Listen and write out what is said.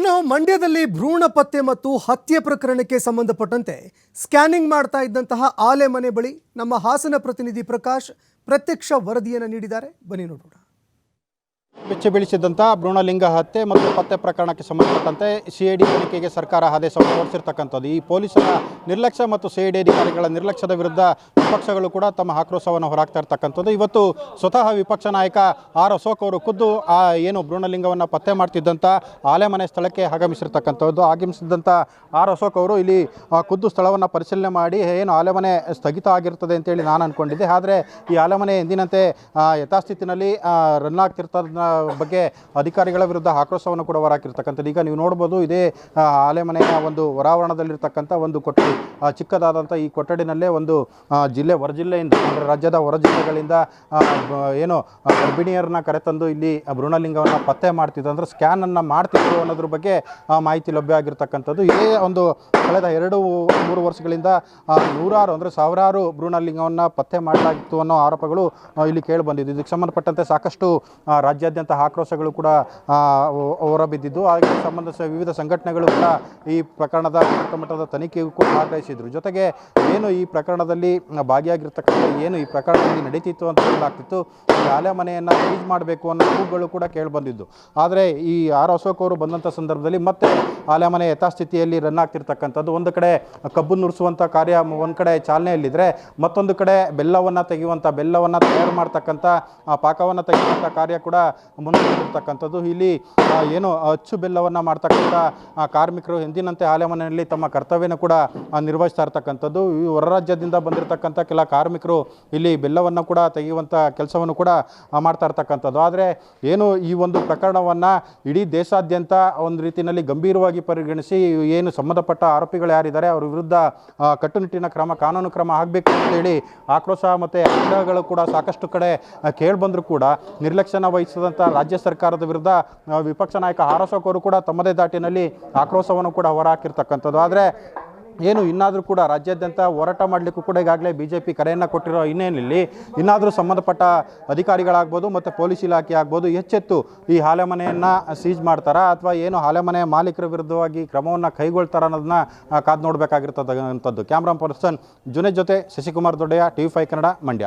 ಇನ್ನು ಮಂಡ್ಯದಲ್ಲಿ ಭ್ರೂಣ ಪತ್ತೆ ಮತ್ತು ಹತ್ಯೆ ಪ್ರಕರಣಕ್ಕೆ ಸಂಬಂಧಪಟ್ಟಂತೆ ಸ್ಕ್ಯಾನಿಂಗ್ ಮಾಡ್ತಾ ಇದ್ದಂತಹ ಆಲೆ ಮನೆ ಬಳಿ ನಮ್ಮ ಹಾಸನ ಪ್ರತಿನಿಧಿ ಪ್ರಕಾಶ್ ಪ್ರತ್ಯಕ್ಷ ವರದಿಯನ್ನು ನೀಡಿದ್ದಾರೆ. ಬನ್ನಿ ನೋಡೋಣ. ಬೆಚ್ಚ ಬೀಳಿಸಿದಂಥ ಭ್ರೂಣಲಿಂಗ ಹತ್ಯೆ ಮತ್ತು ಪತ್ತೆ ಪ್ರಕರಣಕ್ಕೆ ಸಂಬಂಧಪಟ್ಟಂತೆ ಸಿ ಐ ಡಿ ತನಿಖೆಗೆ ಸರ್ಕಾರ ಆದೇಶವನ್ನು ಹೊರಡಿಸಿರ್ತಕ್ಕಂಥದ್ದು. ಈ ಪೊಲೀಸರ ನಿರ್ಲಕ್ಷ್ಯ ಮತ್ತು ಸಿ ಐ ಡಿ ಅಧಿಕಾರಿಗಳ ನಿರ್ಲಕ್ಷ್ಯದ ವಿರುದ್ಧ ವಿಪಕ್ಷಗಳು ಕೂಡ ತಮ್ಮ ಆಕ್ರೋಶವನ್ನು ಹೊರಾಕ್ತಾ ಇರ್ತಕ್ಕಂಥದ್ದು. ಇವತ್ತು ಸ್ವತಃ ವಿಪಕ್ಷ ನಾಯಕ ಆರ್ ಅಶೋಕ್ ಅವರು ಖುದ್ದು ಆ ಏನು ಭ್ರೂಣಲಿಂಗವನ್ನು ಪತ್ತೆ ಮಾಡ್ತಿದ್ದಂಥ ಆಲೆಮನೆ ಸ್ಥಳಕ್ಕೆ ಆಗಮಿಸಿರ್ತಕ್ಕಂಥದ್ದು. ಆಗಮಿಸಿದಂಥ ಆರ್ ಅಶೋಕ್ ಅವರು ಇಲ್ಲಿ ಖುದ್ದು ಸ್ಥಳವನ್ನು ಪರಿಶೀಲನೆ ಮಾಡಿ ಏನು ಆಲೆಮನೆ ಸ್ಥಗಿತ ಆಗಿರ್ತದೆ ಅಂತೇಳಿ ನಾನು ಅಂದ್ಕೊಂಡಿದ್ದೆ ಆದರೆ ಈ ಆಲೆಮನೆ ಎಂದಿನಂತೆ ಯಥಾಸ್ಥಿತಿನಲ್ಲಿ ರನ್ ಆಗ್ತಿರ್ತದ ಬಗ್ಗೆ ಅಧಿಕಾರಿಗಳ ವಿರುದ್ಧ ಆಕ್ರೋಶವನ್ನು ಕೂಡ ಹೊರಾಕಿರ್ತಕ್ಕಂಥದ್ದು ಈಗ ನೀವು ನೋಡ್ಬೋದು ಇದೇ ಆಲೆಮನೆಯ ಒಂದು ಹೊರಾವರಣದಲ್ಲಿರ್ತಕ್ಕಂಥ ಒಂದು ಕೊಠಡಿ ಚಿಕ್ಕದಾದಂಥ ಈ ಕೊಠಡಿನಲ್ಲೇ ಒಂದು ಜಿಲ್ಲೆ ಹೊರ ಜಿಲ್ಲೆಯಿಂದ, ಅಂದರೆ ರಾಜ್ಯದ ಹೊರ ಜಿಲ್ಲೆಗಳಿಂದ ಏನು ಗರ್ಭಿಣಿಯರನ್ನ ಕರೆತಂದು ಇಲ್ಲಿ ಭ್ರೂಣಲಿಂಗವನ್ನು ಪತ್ತೆ ಮಾಡ್ತಿದ್ದು ಅಂದರೆ ಸ್ಕ್ಯಾನನ್ನು ಮಾಡ್ತಿದ್ರು ಅನ್ನೋದ್ರ ಬಗ್ಗೆ ಮಾಹಿತಿ ಲಭ್ಯ ಆಗಿರ್ತಕ್ಕಂಥದ್ದು. ಇದೇ ಒಂದು ಕಳೆದ ಎರಡು, ಮೂರು ವರ್ಷಗಳಿಂದ ನೂರಾರು, ಅಂದರೆ ಸಾವಿರಾರು ಭ್ರೂಣಲಿಂಗವನ್ನು ಪತ್ತೆ ಮಾಡಲಾಗಿತ್ತು ಅನ್ನೋ ಆರೋಪಗಳು ಇಲ್ಲಿ ಕೇಳಿ ಬಂದಿದ್ದು. ಇದಕ್ಕೆ ಸಂಬಂಧಪಟ್ಟಂತೆ ಸಾಕಷ್ಟು ರಾಜ್ಯಾದ್ಯಂತ ಆಕ್ರೋಶಗಳು ಕೂಡ ಹೊರಬಿದ್ದಿದ್ದು. ಅದಕ್ಕೆ ಸಂಬಂಧಿಸಿದ ವಿವಿಧ ಸಂಘಟನೆಗಳು ಕೂಡ ಈ ಪ್ರಕರಣದ ಗುಣಮಟ್ಟದ ಮಟ್ಟದ ತನಿಖೆಗೂ ಕೂಡ ಆಗ್ರಹಿಸಿದರು. ಜೊತೆಗೆ, ಏನು ಈ ಪ್ರಕರಣದಲ್ಲಿ ಭಾಗಿಯಾಗಿರ್ತಕ್ಕಂಥ ಏನು ಈ ಪ್ರಕರಣದಲ್ಲಿ ನಡೀತಿತ್ತು ಅಂತ ಹೇಳಲಾಗ್ತಿತ್ತು ಶಾಲೆ ಮನೆಯನ್ನು ಸೀಜ್ ಮಾಡಬೇಕು ಅನ್ನೋ ಕೂಗುಗಳು ಕೂಡ ಕೇಳಿಬಂದಿದ್ದು ಆದರೆ ಈ ಆರ್ ಅಶೋಕ್ ಅವರು ಬಂದಂಥ ಸಂದರ್ಭದಲ್ಲಿ ಮತ್ತೆ ಆಲೆ ಮನೆ ಯಥಾಸ್ಥಿತಿಯಲ್ಲಿ ರನ್ ಆಗ್ತಿರ್ತಕ್ಕಂಥದ್ದು. ಒಂದು ಕಡೆ ಕಬ್ಬು ನುರಿಸುವಂಥ ಕಾರ್ಯ ಒಂದು ಕಡೆ ಚಾಲನೆಯಲ್ಲಿದ್ದರೆ ಮತ್ತೊಂದು ಕಡೆ ಬೆಲ್ಲವನ್ನು ತೆಗೆಯುವಂಥ, ಬೆಲ್ಲವನ್ನು ತಯಾರು ಮಾಡ್ತಕ್ಕಂಥ ಪಾಕವನ್ನು ತೆಗೆಯುವಂಥ ಕಾರ್ಯ ಕೂಡ ಮುಂದುವರಿದಿರ್ತಕ್ಕಂಥದ್ದು. ಇಲ್ಲಿ ಏನು ಅಚ್ಚು ಬೆಲ್ಲವನ್ನು ಮಾಡ್ತಕ್ಕಂಥ ಕಾರ್ಮಿಕರು ಎಂದಿನಂತೆ ಆಲೆಮನೆಯಲ್ಲಿ ತಮ್ಮ ಕರ್ತವ್ಯನ ಕೂಡ ನಿರ್ವಹಿಸ್ತಾ ಇರ್ತಕ್ಕಂಥದ್ದು. ಈ ಹೊರ ರಾಜ್ಯದಿಂದ ಬಂದಿರತಕ್ಕಂಥ ಕೆಲ ಕಾರ್ಮಿಕರು ಇಲ್ಲಿ ಬೆಲ್ಲವನ್ನು ಕೂಡ ತೆಗೆಯುವಂಥ ಕೆಲಸವನ್ನು ಕೂಡ ಮಾಡ್ತಾ ಇರ್ತಕ್ಕಂಥದ್ದು. ಆದರೆ ಏನು ಈ ಒಂದು ಪ್ರಕರಣವನ್ನು ಇಡೀ ದೇಶಾದ್ಯಂತ ಒಂದು ರೀತಿಯಲ್ಲಿ ಗಂಭೀರವಾಗಿ ಪರಿಗಣಿಸಿ ಏನು ಸಂಬಂಧಪಟ್ಟ ಆರೋಪಿಗಳು ಯಾರಿದ್ದಾರೆ, ಅವರ ವಿರುದ್ಧ ಕಟ್ಟುನಿಟ್ಟಿನ ಕ್ರಮ, ಕಾನೂನು ಕ್ರಮ ಆಗಬೇಕು ಅಂತೇಳಿ ಆಕ್ರೋಶ ಮತ್ತು ಆಗ್ರಹಗಳು ಕೂಡ ಸಾಕಷ್ಟು ಕಡೆ ಕೇಳಿಬಂದರೂ ಕೂಡ ನಿರ್ಲಕ್ಷ್ಯನ ವಹಿಸಿದಂಥ ರಾಜ್ಯ ಸರ್ಕಾರದ ವಿರುದ್ಧ ವಿಪಕ್ಷ ನಾಯಕ ಹಾರಾಸೋಕರು ಕೂಡ ತಮ್ಮದೇ ದಾಟಿನಲ್ಲಿ ಆಕ್ರೋಶವನ್ನು ಕೂಡ ಹೊರಹಾಕಿರ್ತಕ್ಕಂಥದ್ದು. ಆದರೆ ಏನು ಇನ್ನಾದರೂ ಕೂಡ ರಾಜ್ಯಾದ್ಯಂತ ಹೋರಾಟ ಮಾಡಲಿಕ್ಕೂ ಕೂಡ ಈಗಾಗಲೇ ಬಿ ಜೆ ಪಿ ಕರೆಯನ್ನು ಕೊಟ್ಟಿರೋ ಹಿನ್ನೆಲೆಯಲ್ಲಿ ಇನ್ನಾದರೂ ಸಂಬಂಧಪಟ್ಟ ಅಧಿಕಾರಿಗಳಾಗ್ಬೋದು ಮತ್ತು ಪೊಲೀಸ್ ಇಲಾಖೆ ಆಗ್ಬೋದು ಹೆಚ್ಚೆತ್ತು ಈ ಹಾಲೆ ಮನೆಯನ್ನು ಸೀಜ್ ಮಾಡ್ತಾರಾ ಅಥವಾ ಏನು ಹಾಲೆ ಮನೆಯ ಮಾಲೀಕರ ವಿರುದ್ಧವಾಗಿ ಕ್ರಮವನ್ನು ಕೈಗೊಳ್ತಾರ ಅನ್ನೋದನ್ನ ಕಾದು ನೋಡಬೇಕಾಗಿರ್ತದಂಥದ್ದು ಕ್ಯಾಮ್ರಾ ಪರ್ಸನ್ ಜುನೆ ಜೊತೆ Shashikumar Doddaiah, T V five Kannada, Mandya.